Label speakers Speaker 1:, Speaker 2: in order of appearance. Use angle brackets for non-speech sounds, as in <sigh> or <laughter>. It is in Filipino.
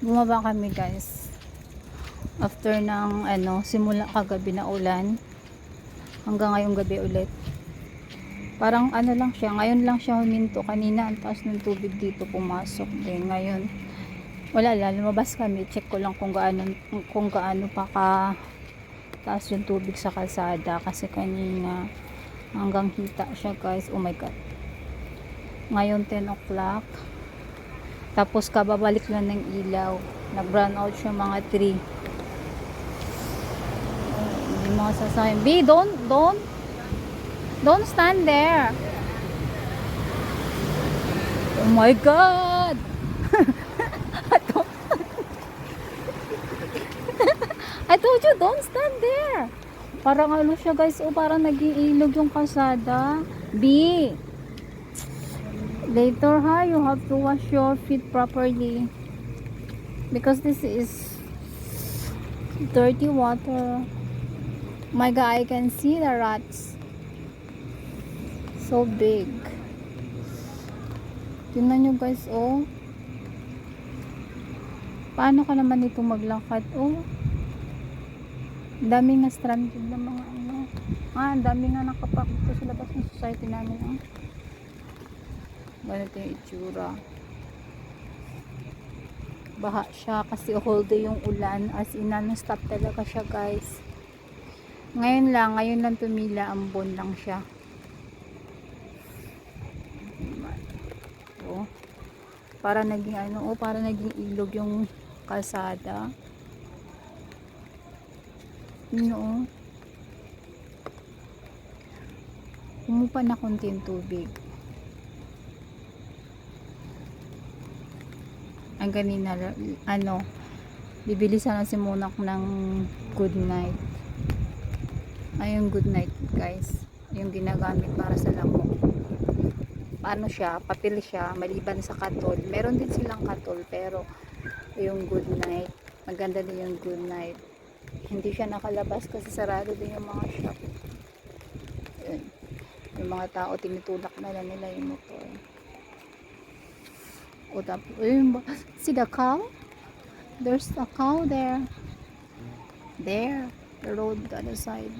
Speaker 1: bumaba kami guys. After ng ano simula kagabi na ulan hanggang ngayong gabi ulit. Parang ano lang siya ngayon lang siya huminto kanina ang taas ng tubig dito pumasok din. Ngayon wala lang lumabas kami check ko lang kung gaano kung gaano pa ka taas yung tubig sa kalsada kasi kanina hanggang hita siya guys. Oh my god. Ngayon 10 o'clock tapos kababalik lang ng ilaw. Nag brown out siya mga 3 hindi mga sasakyan. B don't don't don't stand there. Oh my god! <laughs> <laughs> I told you don't stand there. Parang ano siya guys? Oh parang nag-iilog yung kalsada B later ha? You have to wash your feet properly. Because this is dirty water. My god I can see the rats. So big. Tingnan nyo guys oh. Paano ka naman ito maglakad oh? Ang dami nga stranded na mga ano. Ah dami nga nakapak sa labas ng society namin oh ganito yung itsura. Baha siya kasi whole day yung ulan. As in non-stop talaga siya guys. Ngayon lang ngayon lang tumila ambon lang siya. Oh. Para naging ano oh para naging ilog yung kalsada. Yun oh. Umupa na konti yung tubig ang kanina ano bibili sana si Monak ng good night. Ay yung good night guys. Yung ginagamit para sa lamok paano siya? Papel siya maliban sa katol. Meron din silang katol pero yung good night maganda din yung good night. Hindi siya nakalabas kasi sarado din yung mga shop. Yun yung mga tao tinutulak na lang nila yung motor o tapos, ayun ba? See the cow? There's a cow there. There. The road, the other side.